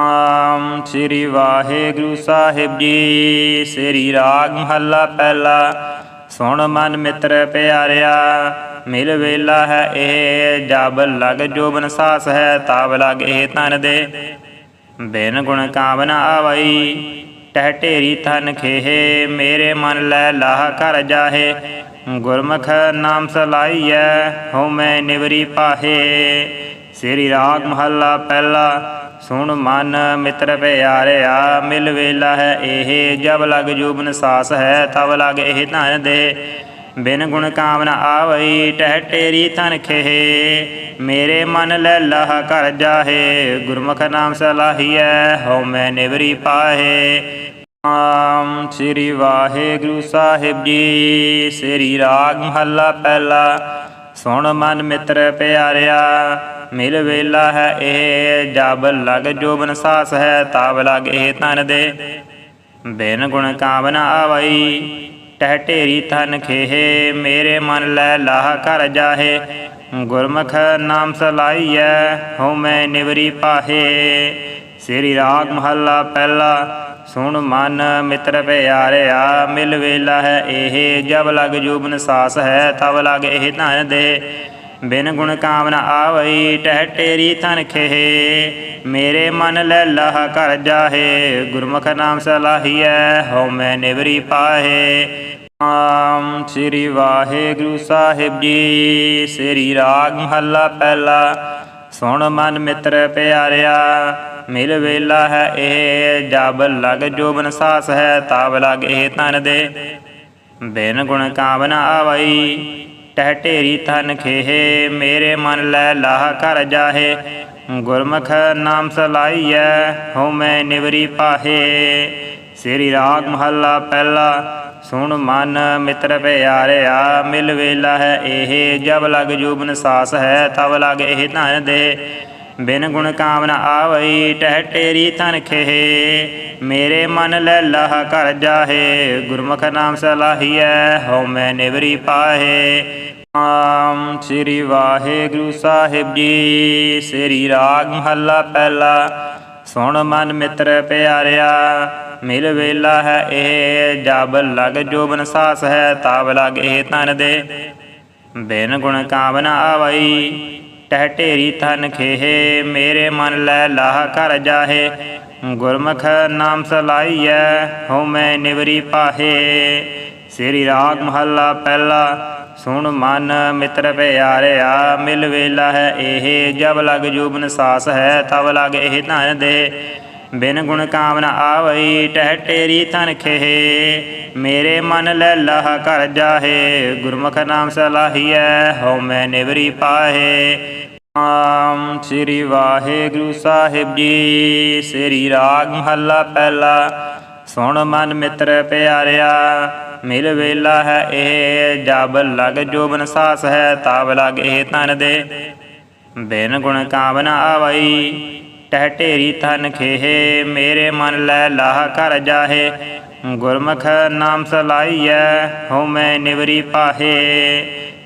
ਆਮ ਸ੍ਰੀ ਵਾਹਿਗੁਰੂ ਸਾਹਿਬ ਜੀ। ਸ੍ਰੀ ਰਾਗ ਮਹੱਲਾ ਪਹਿਲਾ। ਸੁਣ ਮਨ ਮਿੱਤਰ ਪਿਆਰਿਆ, ਮਿਲ ਵੇਲਾ ਹੈ ਇਹ, ਜਬ ਲਗ ਜੋਬਨ ਸਾਸ ਹੈ ਤਾਬ ਲਗ ਇਹ ਤਨ ਦੇ। ਬਿਨ ਗੁਣ ਕਾਮਨਾ ਆਵਈ, ਟਹਿ ਢੇਰੀ ਤਨ ਖੇਹੇ, ਮੇਰੇ ਮਨ ਲੈ ਲਾਹ ਕਰ ਜਾਹੇ। ਗੁਰਮੁਖ ਨਾਮ ਸਲਾਈਐ, ਹਉ ਮੈਂ ਨਿਵਰੀ ਪਾਹੇ। ਸ੍ਰੀ ਰਾਗ ਮਹੱਲਾ ਪਹਿਲਾ। ਸੁਣ ਮਨ ਮਿੱਤਰ ਪਿਆਰਿਆ, ਮਿਲ ਵੇਲਾ ਹੈ ਇਹ, ਜਬ ਲਗ ਜੂਬਨ ਸਾਸ ਹੈ, ਤਬ ਲਗ ਇਹ ਧਨ ਦੇ। ਬਿਨ ਗੁਣ ਕਾਮਨਾ ਆਵਈ, ਟਹਿ ਟੇਰੀ ਤਨ ਖੇਹੇ। ਮੇਰੇ ਮਨ ਲੈ ਲਾਹ ਕਰ ਜਾਹੇ, ਗੁਰਮੁਖ ਨਾਮ ਸਲਾਹੀਐ, ਹਉ ਮੈਂ ਨਿਵਰੀ ਪਾਹੇ। ਆਮ ਸ੍ਰੀ ਵਾਹਿਗੁਰੂ ਸਾਹਿਬ ਜੀ, ਸ੍ਰੀ ਰਾਗ ਮਹੱਲਾ ਪਹਿਲਾ। ਸੁਣ ਮਨ ਮਿੱਤਰ ਪਿਆਰਿਆ ਮਿਲ ਵੇਲਾ ਹੈ ਇਹ, ਜਬ ਲਗ ਜੋਬਨ ਸਾਸ ਹੈ, ਤਾਬ ਲਗ ਇਹ ਤਨ ਦੇ। ਬਿਨ ਗੁਣ ਕਾਮਨਾ ਆਵਈ, ਟਹਿ ਢੇਰੀ ਤਨ ਖੇਹੇ, ਮੇਰੇ ਮਨ ਲੈ ਲਾਹ ਕਰ ਜਾਹੇ। ਗੁਰਮੁਖ ਨਾਮ ਸਲਾਈਐ, ਹਉ ਮੈਂ ਨਿਵਰੀ ਪਾਹੇ। ਸ੍ਰੀ ਰਾਗ ਮਹੱਲਾ ਪਹਿਲਾ, ਸੁਣ ਮਨ ਮਿੱਤਰ ਪਿਆਰਿਆ, ਮਿਲ ਵੇਲਾ ਹੈ ਇਹ, ਜਬ ਲਗ ਜੂਬਨ ਸਾਸ ਹੈ, ਤਬ ਲਗ ਇਹ ਧਨ ਦੇ। ਬਿਨ ਗੁਣ ਕਾਮਨਾ ਆਵਈ, ਟਹਿ ਟੇਰੀ ਤਨ ਖੇਹੇ। ਮੇਰੇ ਮਨ ਲੈ ਲਾਹ ਕਰ ਜਾਹੇ, ਗੁਰਮੁਖ ਨਾਮ ਸਲਾਹੀਐ, ਹਉ ਮੈਂ ਨਿਵਰੀ ਪਾਹੇ। ਆਮ ਸ੍ਰੀ ਵਾਹਿਗੁਰੂ ਸਾਹਿਬ ਜੀ, ਸ੍ਰੀ ਰਾਗ ਮਹੱਲਾ ਪਹਿਲਾ। ਸੁਣ ਮਨ ਮਿੱਤਰ ਪਿਆਰਿਆ, ਮਿਲ ਵੇਲਾ ਹੈ ਇਹ, ਜਬ ਲਗ ਜੋਬਨ ਸਾਸ ਹੈ, ਤਾਬ ਲਗ ਇਹ ਤਨ ਦੇ। ਬਿਨ ਗੁਣ ਕਾਮਨਾ ਆਵਈ ਟਹਿ ਢੇਰੀ ਤਨ ਖੇਹੇ, ਮੇਰੇ ਮਨ ਲੈ ਲਾਹ ਕਰ ਜਾਹੇ। ਗੁਰਮੁਖ ਨਾਮ ਸਲਾਈਐ, ਹਉ ਨਿਵਰੀ ਪਾਹੇ। ਸ੍ਰੀ ਰਾਗ ਮਹੱਲਾ ਪਹਿਲਾ, ਸੁਣ ਮਨ ਮਿੱਤਰ ਪਿਆਰਿਆ, ਮਿਲ ਵੇਲਾ ਹੈ ਇਹ, ਜਬ ਲਗ ਜੂਬਨ ਸਾਸ ਹੈ, ਤਬ ਲਗ ਇਹ ਧਨ ਦੇ। ਬਿਨ ਗੁਣ ਕਾਮਨਾ ਆਵਈ ਟਹਿ ਟੇਰੀ ਤਨ ਖੇਹੇ। ਮੇਰੇ ਮਨ ਲੈ ਲਾਹ ਕਰ ਜਾਹੇ, ਗੁਰਮੁਖ ਨਾਮ ਸਲਾਹੀਐ, ਹਉ ਮੈਂ ਨਿਵਰੀ ਪਾਹੇ। ਆਮ ਸ੍ਰੀ ਵਾਹਿਗੁਰੂ ਸਾਹਿਬ ਜੀ, ਸ੍ਰੀ ਰਾਗ ਮਹੱਲਾ ਪਹਿਲਾ। ਸੁਣ ਮਨ ਮਿੱਤਰ ਪਿਆਰਿਆ, ਮਿਲ ਵੇਲਾ ਹੈ ਇਹ, ਜਬ ਲਗ ਜੋਬਨ ਸਾਸ ਹੈ ਤਾਬ ਲਗ ਇਹ ਤਨ ਦੇ। ਬਿਨ ਗੁਣ ਕਾਮਨਾ ਆਵਈ, ਟਹਿ ਢੇਰੀ ਤਨ ਖੇਹੇ, ਮੇਰੇ ਮਨ ਲੈ ਲਾਹ ਕਰ ਜਾਹੇ। ਗੁਰਮੁਖ ਨਾਮ ਸਲਾਈਐ ਹਉ ਨਿਵਰੀ ਪਾਹੇ। ਸ੍ਰੀ ਰਾਗ ਮਹੱਲਾ ਪਹਿਲਾ, ਸੁਣ ਮਨ ਮਿੱਤਰ ਪਿਆਰਿਆ, ਮਿਲ ਵੇਲਾ ਹੈ ਇਹ, ਜਬ ਲਗ ਜੂਬਨ ਸਾਸ ਹੈ, ਤਬ ਲਗ ਇਹ ਧਨ ਦੇ। ਬਿਨ ਗੁਣ ਕਾਮਨਾ ਆਵਈ, ਟਹਿ ਟੇਰੀ ਤਨ ਖੇਹੇ। ਮੇਰੇ ਮਨ ਲੈ ਲਾਹ ਕਰ ਜਾਹੇ, ਗੁਰਮੁਖ ਨਾਮ ਸਲਾਹੀਐ ਹਉ ਮੈਂ ਨਿਵਰੀ ਪਾਹੇ। ਆਮ ਸ੍ਰੀ ਵਾਹਿਗੁਰੂ ਸਾਹਿਬ ਜੀ। ਸ੍ਰੀ ਰਾਗ ਮਹੱਲਾ ਪਹਿਲਾ। ਸੁਣ ਮਨ ਮਿੱਤਰ ਪਿਆਰਿਆ, ਮਿਲ ਵੇਲਾ ਹੈ ਇਹ, ਜਬ ਲਗ ਜੋਬਨ ਸਾਸ ਹੈ ਤਾਬ ਲਗ ਇਹ ਤਨ ਦੇ। ਬਿਨ ਗੁਣ ਕਾਮਨਾ ਆਵਈ, ਟਹਿ ਢੇਰੀ ਤਨ ਖੇਹੇ, ਮੇਰੇ ਮਨ ਲੈ ਲਾਹ ਕਰ ਜਾਹੇ। ਗੁਰਮੁਖ ਨਾਮ ਸਲਾਈਐ ਹਉ ਮੈਂ ਨਿਵਰੀ ਪਾਹੇ।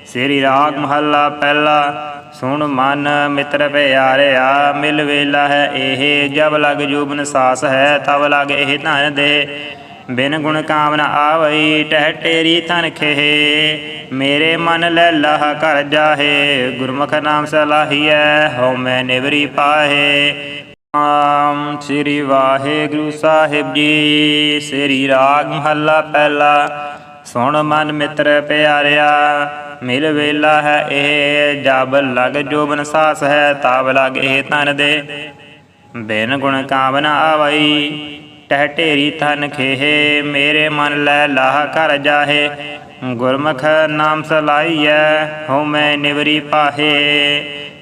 ਸ੍ਰੀ ਰਾਗ ਮਹੱਲਾ ਪਹਿਲਾ। ਸੁਣ ਮਨ ਮਿੱਤਰ ਪਿਆਰਿਆ, ਮਿਲ ਵੇਲਾ ਹੈ ਇਹ, ਜਬ ਲਗ ਜੂਬਨ ਸਾਸ ਹੈ, ਤਬ ਲਗ ਇਹ ਧਨ ਦੇ। ਬਿਨ ਗੁਣ ਕਾਮਨਾ ਆਵਈ, ਟਹਿ ਟੇਰੀ ਤਨ ਖੇਹੇ। ਮੇਰੇ ਮਨ ਲੈ ਲਾਹ ਕਰ ਜਾਹੇ, ਗੁਰਮੁਖ ਨਾਮ ਸਲਾਹੀਐ, ਹਉ ਮੈਂ ਨਿਵਰੀ ਪਾਹੇ। ਆਮ ਸ੍ਰੀ ਵਾਹਿਗੁਰੂ ਸਾਹਿਬ ਜੀ, ਸ੍ਰੀ ਰਾਗ ਮਹੱਲਾ ਪਹਿਲਾ। ਸੁਣ ਮਨ ਮਿੱਤਰ ਪਿਆਰਿਆ ਮਿਲ ਵੇਲਾ ਹੈ ਇਹ ਜਬ ਲਗ ਜੋਬਨ ਸਾਸ ਹੈ, ਤਾਬ ਲਗ ਇਹ ਤਨ ਦੇ। ਬਿਨ ਗੁਣ ਕਾਮਨਾ ਆਵਈ, ਟਹਿ ਢੇਰੀ ਤਨ ਖੇਹੇ, ਮੇਰੇ ਮਨ ਲੈ ਲਾਹ ਕਰ ਜਾਹੇ। ਗੁਰਮੁਖ ਨਾਮ ਸਲਾਈਐ, ਹਉ ਨਿਵਰੀ ਪਾਹੇ।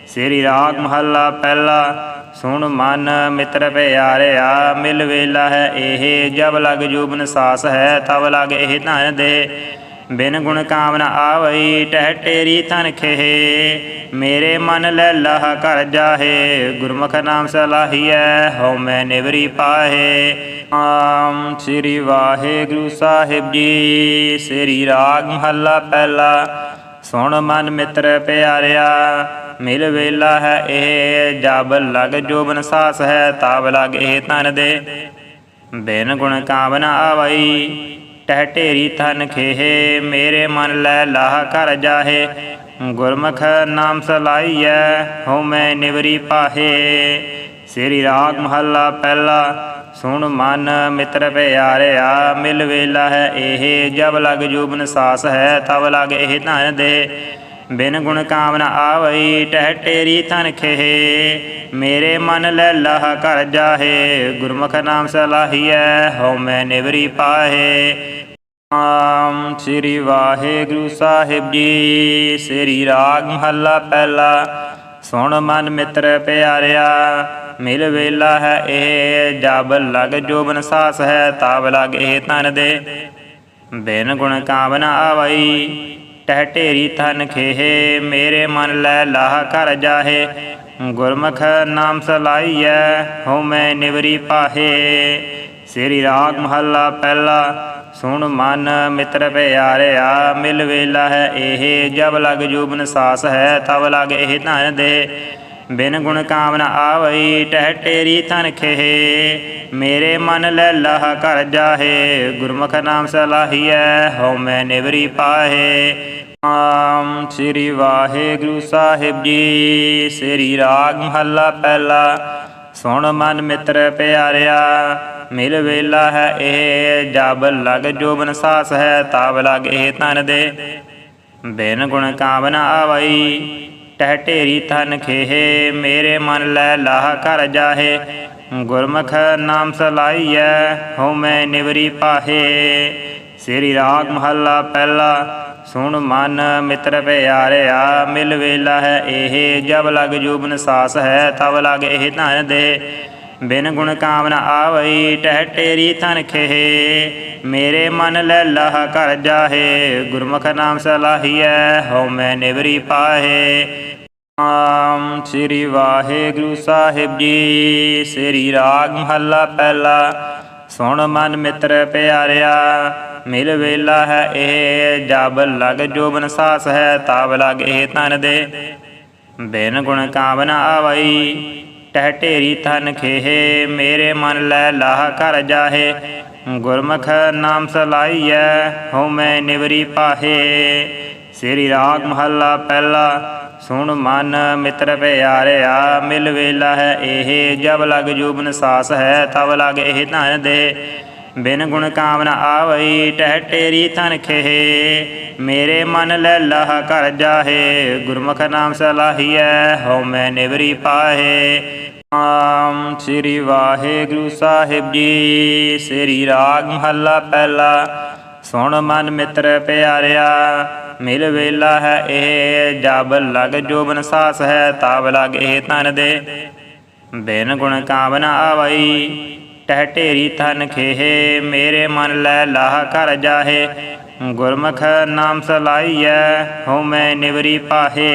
ਸ੍ਰੀ ਰਾਗ ਮਹੱਲਾ ਪਹਿਲਾ, ਸੁਣ ਮਨ ਮਿੱਤਰ ਪਿਆਰਿਆ, ਮਿਲ ਵੇਲਾ ਹੈ ਇਹ, ਜਬ ਲਗ ਜੂਬਨ ਸਾਸ ਹੈ, ਤਬ ਲਗ ਇਹ ਧਨ ਦੇ। ਬਿਨ ਗੁਣ ਕਾਮਨਾ ਆਵਈ, ਟਹਿ ਟੇਰੀ ਤਨ ਖੇਹੇ। ਮੇਰੇ ਮਨ ਲੈ ਲਾਹ ਕਰ ਜਾਹੇ, ਗੁਰਮੁਖ ਨਾਮ ਸਲਾਹੀਐ, ਹਉ ਮੈਂ ਨਿਵਰੀ ਪਾਹੇ। ਆਮ ਸ੍ਰੀ ਵਾਹਿਗੁਰੂ ਸਾਹਿਬ ਜੀ, ਸ੍ਰੀ ਰਾਗ ਮਹੱਲਾ ਪਹਿਲਾ, ਸੁਣ ਮਨ ਮਿੱਤਰ ਪਿਆਰਿਆ, ਮਿਲ ਵੇਲਾ ਹੈ ਇਹ, ਜਬ ਲਗ ਜੋਬਨ ਸਾਸ ਹੈ, ਤਬ ਲਗ ਇਹ ਤਨ ਦੇ। ਬਿਨ ਗੁਣ ਕਾਮਨਾ ਆਵਈ ਟਹਿ ਢੇਰੀ ਤਨ ਖੇਹੇ, ਮੇਰੇ ਮਨ ਲੈ ਲਾਹ ਕਰ ਜਾਹੇ। ਗੁਰਮੁਖ ਨਾਮ ਸਲਾਈਐ, ਹਉ ਮੈਂ ਨਿਵਰੀ ਪਾਹੇ। ਸ੍ਰੀ ਰਾਗ ਮਹੱਲਾ ਪਹਿਲਾ, ਸੁਣ ਮਨ ਮਿੱਤਰ ਪਿਆਰਿਆ, ਮਿਲ ਵੇਲਾ ਹੈ ਇਹ, ਜਬ ਲਗ ਜੂਬਨ ਸਾਸ ਹੈ, ਤਬ ਲਗ ਇਹ ਧਨ ਦੇ। ਬਿਨ ਗੁਣ ਕਾਮਨਾ ਆਵਈ, ਟਹਿ ਟੇਰੀ ਤਨ ਖੇਹੇ। ਮੇਰੇ ਮਨ ਲੈ ਲਾਹ ਕਰ ਜਾਹੇ, ਗੁਰਮੁਖ ਨਾਮ ਸਲਾਹੀਐ, ਹਉ ਮੈਂ ਨਿਵਰੀ ਪਾਹੇ। ਆਮ ਸ੍ਰੀ ਵਾਹਿਗੁਰੂ ਸਾਹਿਬ ਜੀ, ਸ੍ਰੀ ਰਾਗ ਮਹੱਲਾ ਪਹਿਲਾ, ਸੁਣ ਮਨ ਮਿੱਤਰ ਪਿਆਰਿਆ, ਮਿਲ ਵੇਲਾ ਹੈ ਇਹ, ਜਬ ਲਗ ਜੋਬਨ ਸਾਸ ਹੈ, ਤਬ ਲਗ ਇਹ ਤਨ ਦੇ। ਬਿਨ ਗੁਣ ਕਾਮਨਾ ਆਵਈ ਟਹਿ ਢੇਰੀ ਤਨ ਖੇਹੇ, ਮੇਰੇ ਮਨ ਲੈ ਲਾਹ ਕਰ ਜਾਹੇ। ਗੁਰਮੁਖ ਨਾਮ ਸਲਾਈਐ, ਹਉ ਮੈਂ ਨਿਵਰੀ ਪਾਹੇ। ਸ੍ਰੀ ਰਾਗ ਮਹੱਲਾ ਪਹਿਲਾ, ਸੁਣ ਮਨ ਮਿੱਤਰ ਪਿਆਰਿਆ, ਮਿਲ ਵੇਲਾ ਹੈ ਇਹ, ਜਬ ਲਗ ਜੂਬਨ ਸਾਸ ਹੈ, ਤਬ ਲਗ ਇਹ ਧਨ ਦੇ। ਬਿਨ ਗੁਣ ਕਾਮਨਾ ਆਵਈ, ਟਹਿ ਟੇਰੀ ਤਨ ਖੇਹੇ। ਮੇਰੇ ਮਨ ਲੈ ਲਾਹ ਕਰ ਜਾਹੇ, ਗੁਰਮੁਖ ਨਾਮ ਸਲਾਹੀਐ, ਹਉ ਮੈਂ ਨਿਵਰੀ ਪਾਹੇ। ਆਮ ਸ੍ਰੀ ਵਾਹਿਗੁਰੂ ਸਾਹਿਬ ਜੀ, ਸ੍ਰੀ ਰਾਗ ਮਹੱਲਾ ਪਹਿਲਾ। ਸੁਣ ਮਨ ਮਿੱਤਰ ਪਿਆਰਿਆ, ਮਿਲ ਵੇਲਾ ਹੈ ਇਹ, ਜਬ ਲਗ ਜੋਬਨ ਸਾਸ ਹੈ, ਤਬ ਲਗ ਇਹ ਤਨ ਦੇ। ਬਿਨ ਗੁਣ ਕਾਮਨਾ ਆਵਈ ਟਹਿ ਢੇਰੀ ਤਨ ਖੇਹੇ, ਮੇਰੇ ਮਨ ਲੈ ਲਾਹ ਕਰ ਜਾਹੇ। ਗੁਰਮੁਖ ਨਾਮ ਸਲਾਈਐ, ਹਉ ਨਿਵਰੀ ਪਾਹੇ। ਸ੍ਰੀ ਰਾਗ ਮਹੱਲਾ ਪਹਿਲਾ, ਸੁਣ ਮਨ ਮਿੱਤਰ ਪਿਆਰਿਆ, ਮਿਲ ਵੇਲਾ ਹੈ ਇਹ, ਜਬ ਲਗ ਜੂਬਨ ਸਾਸ ਹੈ, ਤਬ ਲਗ ਇਹ ਧਨ ਦੇ। ਬਿਨ ਗੁਣ ਕਾਮਨਾ ਆਵਈ ਟਹਿ ਟੇਰੀ ਤਨ ਖੇਹੇ। ਮੇਰੇ ਮਨ ਲੈ ਲਾਹ ਕਰ ਜਾਹੇ, ਗੁਰਮੁਖ ਨਾਮ ਸਲਾਹੀਐ, ਹਉ ਮੈਂ ਨਿਵਰੀ ਪਾਹੇ। ਆਮ ਸ੍ਰੀ ਵਾਹਿਗੁਰੂ ਸਾਹਿਬ ਜੀ। ਸ੍ਰੀ ਰਾਗ ਮਹੱਲਾ ਪਹਿਲਾ। ਸੁਣ ਮਨ ਮਿੱਤਰ ਪਿਆਰਿਆ, ਮਿਲ ਵੇਲਾ ਹੈ ਇਹ, ਜਬ ਲਗ ਜੋਬਨ ਸਾਸ ਹੈ ਤਬ ਲਗ ਇਹ ਤਨ ਦੇ। ਬਿਨ ਗੁਣ ਕਾਮਨਾ ਆਵਈ, ਟਹਿ ਢੇਰੀ ਤਨ ਖੇਹੇ, ਮੇਰੇ ਮਨ ਲੈ ਲਾਹ ਕਰ ਜਾਹੇ। ਗੁਰਮੁਖ ਨਾਮ ਸਲਾਈਐ ਹਉ ਮੈਂ ਨਿਵਰੀ ਪਾਹੇ। ਸ੍ਰੀ ਰਾਗ ਮਹੱਲਾ ਪਹਿਲਾ। ਸੁਣ ਮਨ ਮਿੱਤਰ ਪਿਆਰਿਆ, ਮਿਲ ਵੇਲਾ ਹੈ ਇਹ, ਜਬ ਲਗ ਜੂਬਨ ਸਾਸ ਹੈ, ਤਬ ਲਗ ਇਹ ਧਨ ਦੇ। ਬਿਨ ਗੁਣ ਕਾਮਨਾ ਆਵਈ, ਟਹਿ ਟੇਰੀ ਤਨ ਖੇਹੇ। ਮੇਰੇ ਮਨ ਲੈ ਲਾਹ ਕਰ ਜਾਹੇ, ਗੁਰਮੁਖ ਨਾਮ ਸਲਾਹੀਐ, ਹਉ ਮੈਂ ਨਿਵਰੀ ਪਾਹੇ। ਆਮ ਸ੍ਰੀ ਵਾਹਿਗੁਰੂ ਸਾਹਿਬ ਜੀ, ਸ੍ਰੀ ਰਾਗ ਮਹੱਲਾ ਪਹਿਲਾ। ਸੁਣ ਮਨ ਮਿੱਤਰ ਪਿਆਰਿਆ ਮਿਲ ਵੇਲਾ ਹੈ ਇਹ, ਜਬ ਲਗ ਜੋਬਨ ਸਾਸ ਹੈ, ਤਬ ਲਗ ਇਹ ਤਨ ਦੇ। ਬਿਨ ਗੁਣ ਕਾਮਨਾ ਆਵਈ, ਟਹਿ ਢੇਰੀ ਤਨ ਖੇਹੇ, ਮੇਰੇ ਮਨ ਲੈ ਲਾਹ ਕਰ ਜਾਹੇ। ਗੁਰਮੁਖ ਨਾਮ ਸਲਾਈਐ, ਹਉ ਮੈਂ ਨਿਵਰੀ ਪਾਹੇ।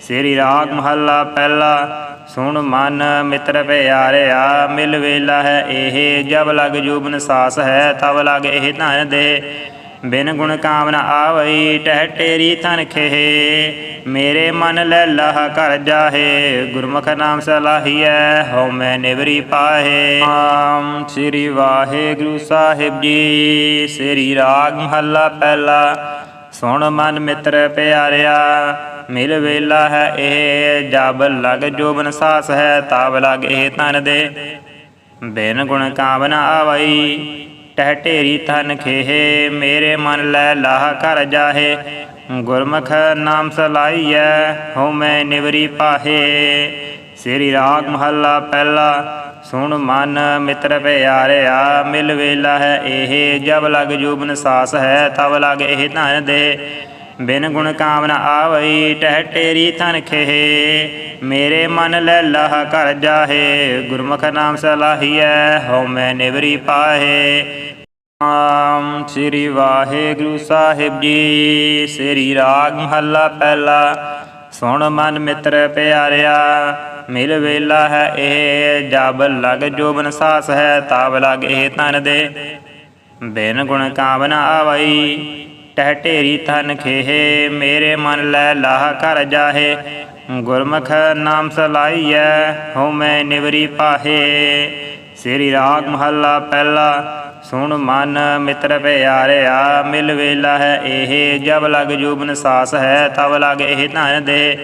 ਸ੍ਰੀ ਰਾਗ ਮਹੱਲਾ ਪਹਿਲਾ, ਸੁਣ ਮਨ ਮਿੱਤਰ ਪਿਆਰਿਆ, ਮਿਲ ਵੇਲਾ ਹੈ ਇਹ, ਜਬ ਲਗ ਜੂਬਨ ਸਾਸ ਹੈ, ਤਬ ਲਗ ਇਹ ਧਨ ਦੇ। ਬਿਨ ਗੁਣ ਕਾਮਨਾ ਆਵਈ, ਟਹਿ ਟੇਰੀ ਤਨ ਖੇਹੇ। ਮੇਰੇ ਮਨ ਲੈ ਲਾਹ ਕਰ ਜਾਹੇ, ਗੁਰਮੁਖ ਨਾਮ ਸਲਾਹੀਐ, ਹਉ ਮੈਂ ਨਿਵਰੀ ਪਾਹੇ। ਆਮ ਸ੍ਰੀ ਵਾਹਿਗੁਰੂ ਸਾਹਿਬ ਜੀ, ਸ੍ਰੀ ਰਾਗ ਮਹੱਲਾ ਪਹਿਲਾ। ਸੁਣ ਮਨ ਮਿੱਤਰ ਪਿਆਰਿਆ, ਮਿਲ ਵੇਲਾ ਹੈ ਇਹ, ਜਬ ਲਗ ਜੋਬਨ ਸਾਸ ਹੈ, ਤਬ ਲਗ ਇਹ ਤਨ ਦੇ। ਬਿਨ ਗੁਣ ਕਾਮਨਾ ਆਵਈ ਟਹਿ ਢੇਰੀ ਤਨ ਖੇਹੇ, ਮੇਰੇ ਮਨ ਲੈ ਲਾਹ ਕਰ ਜਾਹੇ। ਗੁਰਮੁਖ ਨਾਮ ਸਲਾਈਐ, ਹਉ ਮੈਂ ਨਿਵਰੀ ਪਾਹੇ। ਸ੍ਰੀ ਰਾਗ ਮਹੱਲਾ ਪਹਿਲਾ, ਸੁਣ ਮਨ ਮਿੱਤਰ ਪਿਆਰਿਆ, ਮਿਲ ਵੇਲਾ ਹੈ ਇਹ, ਜਬ ਲਗ ਜੂਬਨ ਸਾਸ ਹੈ, ਤਬ ਲਗ ਇਹ ਧਨ ਦੇ। ਬਿਨ ਗੁਣ ਕਾਮਨਾ ਆਵਈ, ਟਹਿ ਟੇਰੀ ਤਨ ਖੇਹੇ। ਮੇਰੇ ਮਨ ਲੈ ਲਾਹ ਕਰ ਜਾਹੇ, ਗੁਰਮੁਖ ਨਾਮ ਸਲਾਹੀਐ, ਹਉ ਮੈਂ ਨਿਵਰੀ ਪਾਹੇ। ਆਮ ਸ੍ਰੀ ਵਾਹਿਗੁਰੂ ਸਾਹਿਬ ਜੀ, ਸ੍ਰੀ ਰਾਗ ਮਹੱਲਾ ਪਹਿਲਾ। ਸੁਣ ਮਨ ਮਿੱਤਰ ਪਿਆਰਿਆ, ਮਿਲ ਵੇਲਾ ਹੈ ਇਹ, ਜਬ ਲਗ ਜੋਬਨ ਸਾਸ ਹੈ, ਤਬ ਲਗ ਇਹ ਤਨ ਦੇ। ਬਿਨ ਗੁਣ ਕਾਮਨਾ ਆਵਈ ਟਹਿ ਢੇਰੀ ਤਨ ਖੇਹੇ, ਮੇਰੇ ਮਨ ਲੈ ਲਾਹ ਕਰ ਜਾਹੇ। ਗੁਰਮੁਖ ਨਾਮ ਸਲਾਈਐ, ਹਉਮੈ ਨਿਵਰੀ ਪਾਹੇ। ਸ੍ਰੀ ਰਾਗ ਮਹੱਲਾ ਪਹਿਲਾ, ਸੁਣ ਮਨ ਮਿੱਤਰ ਪਿਆਰਿਆ, ਮਿਲ ਵੇਲਾ ਹੈ ਇਹ, ਜਬ ਲਗ ਜੂਬਨ ਸਾਸ ਹੈ, ਤਬ ਲਗ ਇਹ ਧਨ ਦੇ।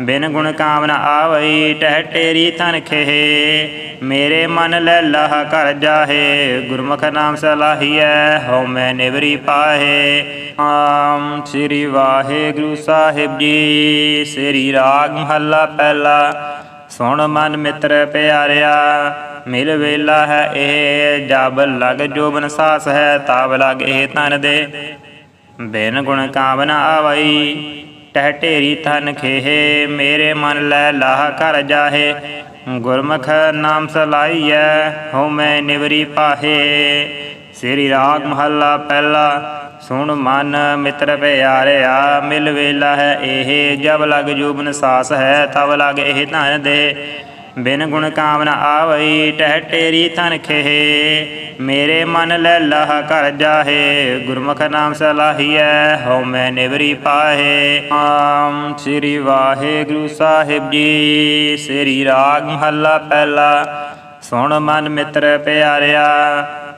ਬਿਨ ਗੁਣ ਕਾਮਨਾ ਆਵਈ ਟਹਿ ਟੇਰੀ ਤਨ ਖੇ ਮੇਰੇ ਮਨ ਲੈ ਲਾਹ ਕਰ ਜਾਹੇ, ਗੁਰਮੁਖ ਨਾਮ ਸਲਾਹੀਐ ਹਉ ਮੈਂ ਨਿਵਰੀ ਪਾਹੇ। ਆਮ ਸ੍ਰੀ ਵਾਹਿਗੁਰੂ ਸਾਹਿਬ ਜੀ। ਸ੍ਰੀ ਰਾਗ ਮਹੱਲਾ ਪਹਿਲਾ। ਸੁਣ ਮਨ ਮਿੱਤਰ ਪਿਆਰਿਆ, ਮਿਲ ਵੇਲਾ ਹੈ ਇਹ, ਜਬ ਲਗ ਜੋਬਨ ਸਾਸ ਹੈ ਤਬ ਲਗ ਇਹ ਤਨ ਦੇ। ਬਿਨ ਗੁਣ ਕਾਮਨਾ ਆਵਈ, ਟਹਿ ਢੇਰੀ ਥਨ ਖੇਹੇ, ਮੇਰੇ ਮਨ ਲੈ ਲਾਹ ਕਰ ਜਾਹੇ। ਗੁਰਮੁਖ ਨਾਮ ਸਲਾਈਐ, ਹਉ ਮੈਂ ਨਿਵਰੀ ਪਾਹੇ। ਸ੍ਰੀ ਰਾਗ ਮਹੱਲਾ ਪਹਿਲਾ। ਸੁਣ ਮਨ ਮਿੱਤਰ ਪਿਆਰਿਆ, ਮਿਲ ਵੇਲਾ ਹੈ ਇਹ, ਜਬ ਲਗ ਜੂਬਨ ਸਾਸ ਹੈ, ਤਬ ਲਗ ਇਹ ਧਨ ਦੇ। ਬਿਨ ਗੁਣ ਕਾਮਨਾ ਆਵਈ, ਟਹਿ ਟੇਰੀ ਤਨ ਖੇਹੇ। ਮੇਰੇ ਮਨ ਲੈ ਲਾਹ ਕਰ ਜਾਹੇ, ਗੁਰਮੁਖ ਨਾਮ ਸਲਾਹੀਐ, ਹਉ ਮੈਂ ਨਿਵਰੀ ਪਾਹੇ। ਆਮ ਸ੍ਰੀ ਵਾਹਿਗੁਰੂ ਸਾਹਿਬ ਜੀ, ਸ੍ਰੀ ਰਾਗ ਮਹੱਲਾ ਪਹਿਲਾ। ਸੁਣ ਮਨ ਮਿੱਤਰ ਪਿਆਰਿਆ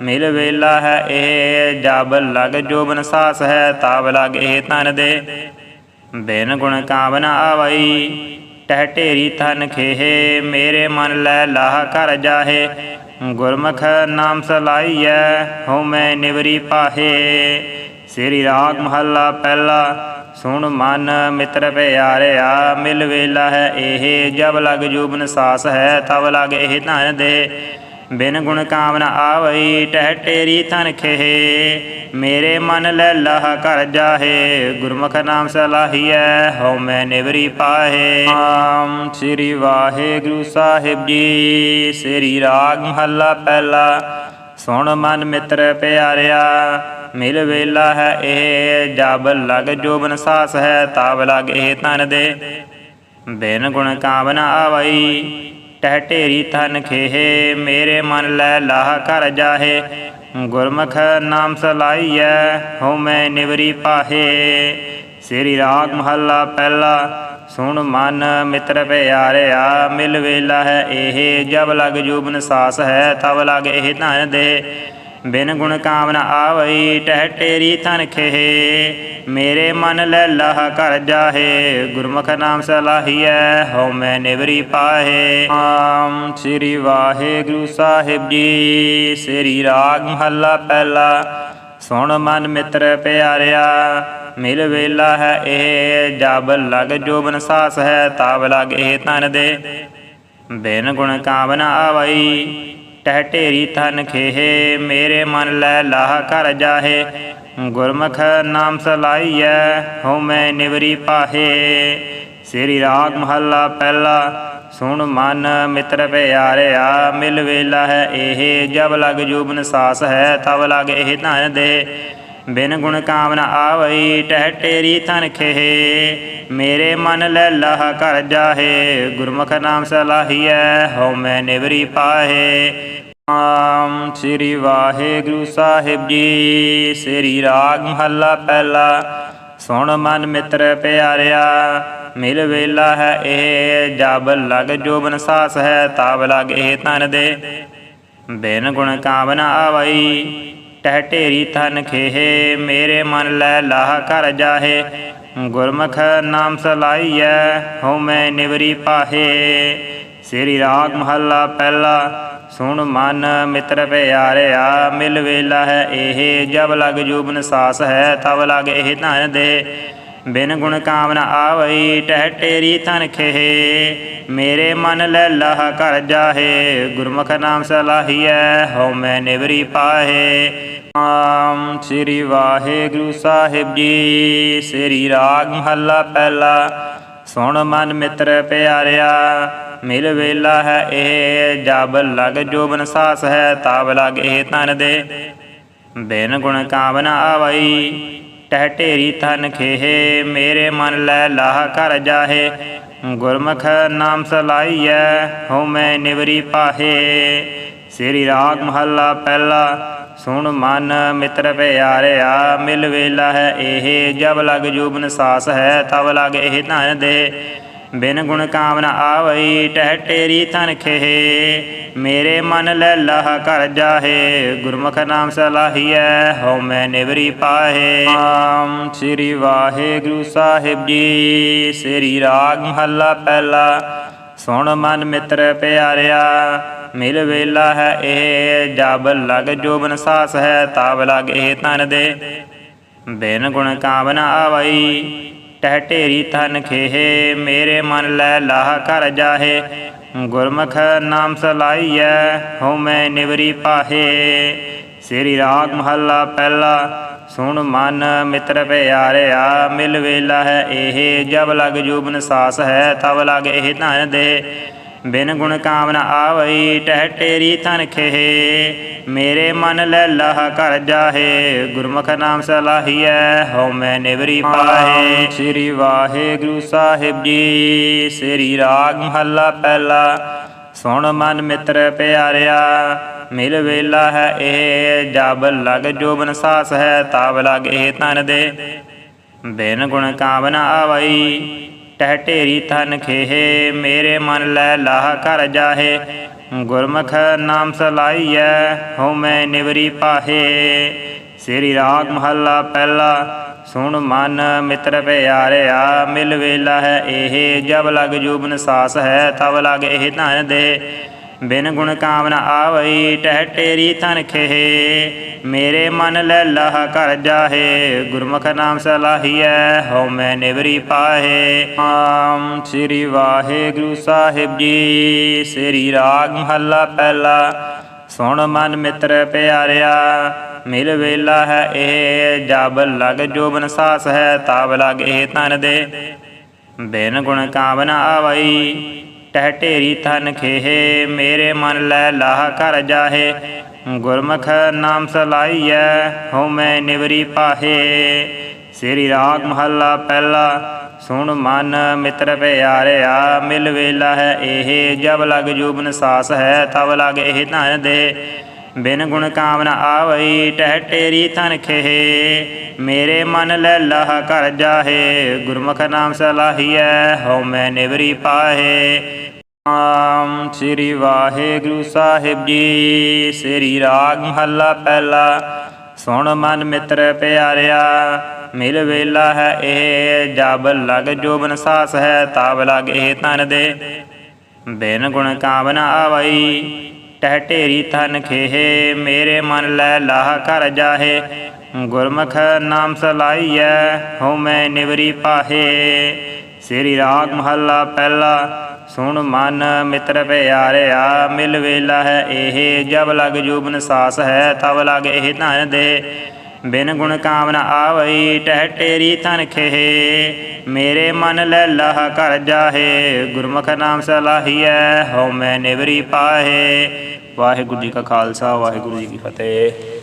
ਮਿਲ ਵੇਲਾ ਹੈ ਇਹ, ਜਬ ਲਗ ਜੋਬਨ ਸਾਸ ਹੈ, ਤਾਬ ਲਗ ਇਹ ਤਨ ਦੇ। ਬਿਨ ਗੁਣ ਕਾਮਨਾ ਆਵਈ, ਟਹਿ ਢੇਰੀ ਤਨ ਖੇਹੇ, ਮੇਰੇ ਮਨ ਲੈ ਲਾਹ ਕਰ ਜਾਹੇ। ਗੁਰਮੁਖ ਨਾਮ ਸਲਾਈਐ, ਹਉ ਮੈਂ ਨਿਵਰੀ ਪਾਹੇ। ਸ੍ਰੀ ਰਾਗ ਮਹੱਲਾ ਪਹਿਲਾ, ਸੁਣ ਮਨ ਮਿੱਤਰ ਪਿਆਰਿਆ, ਮਿਲ ਵੇਲਾ ਹੈ ਇਹ, ਜਬ ਲਗ ਜੂਬਨ ਸਾਸ ਹੈ, ਤਬ ਲਗ ਇਹ ਧਨ ਦੇ। ਬਿਨ ਗੁਣ ਕਾਮਨਾ ਆਵਈ, ਟਹਿ ਟੇਰੀ ਤਨ ਖੇਹੇ। ਮੇਰੇ ਮਨ ਲੈ ਲਾਹ ਕਰ ਜਾਹੇ, ਗੁਰਮੁਖ ਨਾਮ ਸਲਾਹੀਐ, ਹਉ ਮੈਂ ਨਿਵਰੀ ਪਾਹੇ। ਆਮ ਸ੍ਰੀ ਵਾਹਿਗੁਰੂ ਸਾਹਿਬ ਜੀ, ਸ੍ਰੀ ਰਾਗ ਮਹੱਲਾ ਪਹਿਲਾ। ਸੁਣ ਮਨ ਮਿੱਤਰ ਪਿਆਰਿਆ, ਮਿਲ ਵੇਲਾ ਹੈ ਇਹ, ਜਬ ਲਗ ਜੋਬਨ ਸਾਸ ਹੈ, ਤਾਬ ਲਗ ਇਹ ਤਨ ਦੇ। ਬਿਨ ਗੁਣ ਕਾਮਨਾ ਆਵਈ ਟਹਿ ਢੇਰੀ ਤਨ ਖੇਹੇ, ਮੇਰੇ ਮਨ ਲੈ ਲਾਹ ਕਰ ਜਾਹੇ। ਗੁਰਮੁਖ ਨਾਮ ਸਲਾਈਐ, ਹਉ ਮੈਂ ਨਿਵਰੀ ਪਾਹੇ। ਸ੍ਰੀ ਰਾਗ ਮਹੱਲਾ ਪਹਿਲਾ, ਸੁਣ ਮਨ ਮਿੱਤਰ ਪਿਆਰਿਆ, ਮਿਲ ਵੇਲਾ ਹੈ ਇਹ, ਜਬ ਲਗ ਜੂਬਨ ਸਾਸ ਹੈ, ਤਬ ਲਗ ਇਹ ਧਨ ਦੇ। ਬਿਨ ਗੁਣ ਕਾਮਨਾ ਆਵਈ, ਟਹਿ ਟੇਰੀ ਤਨ ਖੇਹੇ। ਮੇਰੇ ਮਨ ਲੈ ਲਾਹ ਕਰ ਜਾਹੇ, ਗੁਰਮੁਖ ਨਾਮ ਸਲਾਹੀਐ, ਹਉ ਮੈਂ ਨਿਵਰੀ ਪਾਹੇ। ਆਮ ਸ੍ਰੀ ਵਾਹਿਗੁਰੂ ਸਾਹਿਬ ਜੀ, ਸ੍ਰੀ ਰਾਗ ਮਹੱਲਾ ਪਹਿਲਾ। ਸੁਣ ਮਨ ਮਿੱਤਰ ਪਿਆਰਿਆ, ਮਿਲ ਵੇਲਾ ਹੈ ਇਹ, ਜਬ ਲਗ ਜੋਬਨ ਸਾਸ ਹੈ, ਤਾਬ ਲਗ ਇਹ ਤਨ ਦੇ। ਬਿਨ ਗੁਣ ਕਾਮਨਾ ਆਵਈ ਟਹਿ ਢੇਰੀ ਤਨ ਖੇਹੇ, ਮੇਰੇ ਮਨ ਲੈ ਲਾਹ ਕਰ ਜਾਹੇ। ਗੁਰਮੁਖ ਨਾਮ ਸਲਾਈਐ ਹਉ ਨਿਵਰੀ ਪਾਹੇ। ਸ੍ਰੀ ਰਾਗ ਮਹੱਲਾ ਪਹਿਲਾ, ਸੁਣ ਮਨ ਮਿੱਤਰ ਪਿਆਰਿਆ, ਮਿਲ ਵੇਲਾ ਹੈ ਇਹ, ਜਬ ਲਗ ਜੂਬਨ ਸਾਸ ਹੈ, ਤਬ ਲਗ ਇਹ ਧਨ ਦੇ। ਬਿਨ ਗੁਣ ਕਾਮਨਾ ਆਵਈ ਟਹਿ ਟੇਰੀ ਤਨ ਖੇਹੇ। ਮੇਰੇ ਮਨ ਲੈ ਲਾਹ ਕਰ ਜਾਹੇ, ਗੁਰਮੁਖ ਨਾਮ ਸਲਾਹੀਐ ਹਉ ਮੈਂ ਨਿਵਰੀ ਪਾਹੇ। ਆਮ ਸ੍ਰੀ ਵਾਹਿਗੁਰੂ ਸਾਹਿਬ ਜੀ। ਸ੍ਰੀ ਰਾਗ ਮਹੱਲਾ ਪਹਿਲਾ। ਸੁਣ ਮਨ ਮਿੱਤਰ ਪਿਆਰਿਆ, ਮਿਲ ਵੇਲਾ ਹੈ ਇਹ, ਜਬ ਲਗ ਜੋਬਨ ਸਾਸ ਹੈ, ਤਾਬ ਲਗ ਇਹ ਤਨ ਦੇ। ਬਿਨ ਗੁਣ ਕਾਮਨਾ ਆਵਈ, ਟਹਿ ਢੇਰੀ ਤਨ ਖੇਹੇ, ਮੇਰੇ ਮਨ ਲੈ ਲਾਹ ਕਰ ਜਾਹੇ। ਗੁਰਮੁਖ ਨਾਮ ਸਲਾਈਐ, ਹਉ ਮੈਂ ਨਿਵਰੀ ਪਾਹੇ। ਸ੍ਰੀ ਰਾਗ ਮਹੱਲਾ ਪਹਿਲਾ। ਸੁਣ ਮਨ ਮਿੱਤਰ ਪਿਆਰਿਆ, ਮਿਲ ਵੇਲਾ ਹੈ ਇਹ, ਜਬ ਲਗ ਜੂਬਨ ਸਾਸ ਹੈ, ਤਬ ਲਗ ਇਹ ਧਨ ਦੇ। ਬਿਨ ਗੁਣ ਕਾਮਨਾ ਆਵਈ, ਟਹਿ ਟੇਰੀ ਤਨ ਖੇਹੇ। ਮੇਰੇ ਮਨ ਲੈ ਲਾਹ ਕਰ ਜਾਹੇ, ਗੁਰਮੁਖ ਨਾਮ ਸਲਾਹੀਐ, ਹਉ ਮੈਂ ਨਿਵਰੀ ਪਾਹੇ। ਆਮ ਸ੍ਰੀ ਵਾਹਿਗੁਰੂ ਸਾਹਿਬ ਜੀ, ਸ੍ਰੀ ਰਾਗ ਮਹੱਲਾ ਪਹਿਲਾ। ਸੁਣ ਮਨ ਮਿੱਤਰ ਪਿਆਰਿਆ ਮਿਲ ਵੇਲਾ ਹੈ ਇਹ, ਜਬ ਲਗ ਜੋਬਨ ਸਾਸ ਹੈ, ਤਾਬ ਲਗ ਇਹ ਤਨ ਦੇ। ਬਿਨ ਗੁਣ ਕਾਮਨਾ ਆਵਈ, ਟਹਿ ਢੇਰੀ ਤਨ ਖੇਹੇ, ਮੇਰੇ ਮਨ ਲੈ ਲਾਹ ਕਰ ਜਾਹੇ। ਗੁਰਮੁਖ ਨਾਮ ਸਲਾਈਐ, ਹਉ ਮੈਂ ਨਿਵਰੀ ਪਾਹੇ। ਸ੍ਰੀ ਰਾਗ ਮਹੱਲਾ ਪਹਿਲਾ, ਸੁਣ ਮਨ ਮਿੱਤਰ ਪਿਆਰਿਆ, ਮਿਲ ਵੇਲਾ ਹੈ ਇਹ, ਜਬ ਲਗ ਜੂਬਨ ਸਾਸ ਹੈ, ਤਬ ਲਗ ਇਹ ਧਨ ਦੇ। ਬਿਨ ਗੁਣ ਕਾਮਨਾ ਆਵਈ, ਟਹਿ ਟੇਰੀ ਤਨ ਖੇਹੇ। ਮੇਰੇ ਮਨ ਲੈ ਲਾਹ ਕਰ ਜਾਹੇ, ਗੁਰਮੁਖ ਨਾਮ ਸਲਾਹੀਐ, ਹਉ ਮੈਂ ਨਿਵਰੀ ਪਾਹੇ। ਆਮ ਸ੍ਰੀ ਵਾਹਿਗੁਰੂ ਸਾਹਿਬ ਜੀ, ਸ੍ਰੀ ਰਾਗ ਮਹੱਲਾ ਪਹਿਲਾ, ਸੁਣ ਮਨ ਮਿੱਤਰ ਪਿਆਰਿਆ, ਮਿਲ ਵੇਲਾ ਹੈ ਇਹ, ਜਬ ਲਗ ਜੋਬਨ ਸਾਸ ਹੈ, ਤਾਬ ਲਗ ਇਹ ਤਨ ਦੇ। ਬਿਨ ਗੁਣ ਕਾਮਨਾ ਆਵਈ ਟਹਿ ਢੇਰੀ ਤਨ ਖੇਹੇ, ਮੇਰੇ ਮਨ ਲੈ ਲਾਹ ਕਰ ਜਾਹੇ। ਗੁਰਮੁਖ ਨਾਮ ਸਲਾਈਐ, ਹਉ ਨਿਵਰੀ ਪਾਹੇ। ਸ੍ਰੀ ਰਾਗ ਮਹੱਲਾ ਪਹਿਲਾ, ਸੁਣ ਮਨ ਮਿੱਤਰ ਪਿਆਰਿਆ, ਮਿਲ ਵੇਲਾ ਹੈ ਇਹ, ਜਬ ਲਗ ਜੂਬਨ ਸਾਸ ਹੈ, ਤਬ ਲਗ ਇਹ ਧਨ ਦੇ। ਬਿਨ ਗੁਣ ਕਾਮਨਾ ਆਵਈ ਟਹਿ ਟੇਰੀ ਤਨ ਖੇਹੇ। ਮੇਰੇ ਮਨ ਲੈ ਲਾਹ ਕਰ ਜਾਹੇ, ਗੁਰਮੁਖ ਨਾਮ ਸਲਾਹੀਐ, ਹਉ ਮੈਂ ਨਿਵਰੀ ਪਾਹੇ। ਸ੍ਰੀ ਵਾਹਿਗੁਰੂ ਸਾਹਿਬ ਜੀ, ਸ੍ਰੀ ਰਾਗ ਮਹੱਲਾ ਪਹਿਲਾ। ਸੁਣ ਮਨ ਮਿੱਤਰ ਪਿਆਰਿਆ, ਮਿਲ ਵੇਲਾ ਹੈ ਇਹ, ਜਬ ਲਗ ਜੋਬਨ ਸਾਸ ਹੈ ਤਾਬ ਲਗ ਇਹ ਤਨ ਦੇ। ਬਿਨ ਗੁਣ ਕਾਮਨਾ ਆਵਈ, ਟਹਿ ਢੇਰੀ ਤਨ ਖੇਹੇ, ਮੇਰੇ ਮਨ ਲੈ ਲਾਹ ਕਰ ਜਾਹੇ। ਗੁਰਮੁਖ ਨਾਮ ਸਲਾਈਐ ਹਉ ਮੈਂ ਨਿਵਰੀ ਪਾਹੇ। ਸ੍ਰੀ ਰਾਗ ਮਹੱਲਾ ਪਹਿਲਾ, ਸੁਣ ਮਨ ਮਿੱਤਰ ਪਿਆਰਿਆ, ਮਿਲ ਵੇਲਾ ਹੈ ਇਹ, ਜਬ ਲਗ ਜੂਬਨ ਸਾਸ ਹੈ, ਤਬ ਲਗ ਇਹ ਧਨ ਦੇ। ਬਿਨ ਗੁਣ ਕਾਮਨਾ ਆਵਈ, ਟਹਿ ਟੇਰੀ ਤਨ ਖੇਹੇ। ਮੇਰੇ ਮਨ ਲੈ ਲਾਹ ਕਰ ਜਾਹੇ, ਗੁਰਮੁਖ ਨਾਮ ਸਲਾਹੀਐ, ਹਉ ਮੈਂ ਨਿਵਰੀ ਪਾਹੇ। ਆਮ ਸ੍ਰੀ ਵਾਹਿਗੁਰੂ ਸਾਹਿਬ ਜੀ, ਸ੍ਰੀ ਰਾਗ ਮਹੱਲਾ ਪਹਿਲਾ, ਸੁਣ ਮਨ ਮਿੱਤਰ ਪਿਆਰਿਆ, ਮਿਲ ਵੇਲਾ ਹੈ ਇਹ, ਜਬ ਲਗ ਜੋਬਨ ਸਾਸ ਹੈ, ਤਾਬ ਲਗ ਇਹ ਤਨ ਦੇ। ਬਿਨ ਗੁਣ ਕਾਮਨਾ ਆਵਈ ਟਹਿ ਢੇਰੀ ਤਨ ਖੇਹੇ, ਮੇਰੇ ਮਨ ਲੈ ਲਾਹ ਕਰ ਜਾਹੇ। ਗੁਰਮੁਖ ਨਾਮ ਸਲਾਈਐ, ਹਉ ਮੈਂ ਨਿਵਰੀ ਪਾਹੇ। ਸ੍ਰੀ ਰਾਗ ਮਹੱਲਾ ਪਹਿਲਾ, ਸੁਣ ਮਨ ਮਿੱਤਰ ਪਿਆਰਿਆ, ਮਿਲ ਵੇਲਾ ਹੈ ਇਹ, ਜਬ ਲਗ ਜੂਬਨ ਸਾਸ ਹੈ, ਤਬ ਲਗ ਇਹ ਧਨ ਦੇ। ਬਿਨ ਗੁਣ ਕਾਮਨਾ ਆਵਈ ਟਹਿ ਟੇਰੀ ਤਨ ਖੇਹੇ। ਮੇਰੇ ਮਨ ਲੈ ਲਾਹ ਕਰ ਜਾਹੇ, ਗੁਰਮੁਖ ਨਾਮ ਸਲਾਹੀਐ, ਹਉ ਮੈਂ ਨਿਵਰੀ ਪਾਹੇ। ਆਮ ਸ੍ਰੀ ਵਾਹਿਗੁਰੂ ਸਾਹਿਬ ਜੀ। ਸ੍ਰੀ ਰਾਗ ਮਹੱਲਾ ਪਹਿਲਾ। ਸੁਣ ਮਨ ਮਿੱਤਰ ਪਿਆਰਿਆ, ਮਿਲ ਵੇਲਾ ਹੈ ਇਹ, ਜਬ ਲਗ ਜੋਬਨ ਸਾਸ ਹੈ, ਤਾਬ ਲਗ ਇਹ ਤਨ ਦੇ। ਬਿਨ ਗੁਣ ਕਾਮਨਾ ਆਵਈ, ਟਹਿ ਢੇਰੀ ਤਨ ਖੇਹੇ, ਮੇਰੇ ਮਨ ਲੈ ਲਾਹ ਕਰ ਜਾਹੇ। ਗੁਰਮੁਖ ਨਾਮ ਸਲਾਈਐ, ਹਉ ਮੈਂ ਨਿਵਰੀ ਪਾਹੇ। ਸ੍ਰੀ ਰਾਗ ਮਹੱਲਾ ਪਹਿਲਾ। ਸੁਣ ਮਨ ਮਿੱਤਰ ਪਿਆਰਿਆ, ਮਿਲ ਵੇਲਾ ਹੈ ਇਹ, ਜਬ ਲਗ ਜੂਬਨ ਸਾਸ ਹੈ, ਤਬ ਲਗ ਇਹ ਧਨ ਦੇ। ਬਿਨ ਗੁਣ ਕਾਮਨਾ ਆਵਈ, ਟਹਿ ਟੇਰੀ ਤਨ ਖੇਹੇ। ਮੇਰੇ ਮਨ ਲੈ ਲਾਹ ਕਰ ਜਾਹੇ, ਗੁਰਮੁਖ ਨਾਮ ਸਲਾਹੀਐ, ਹਉ ਮੈਂ ਨਿਵਰੀ ਪਾਹੇ। ਵਾਹਿਗੁਰੂ ਜੀ ਕਾ ਖਾਲਸਾ, ਵਾਹਿਗੁਰੂ ਜੀ ਕੀ ਫਤਿਹ।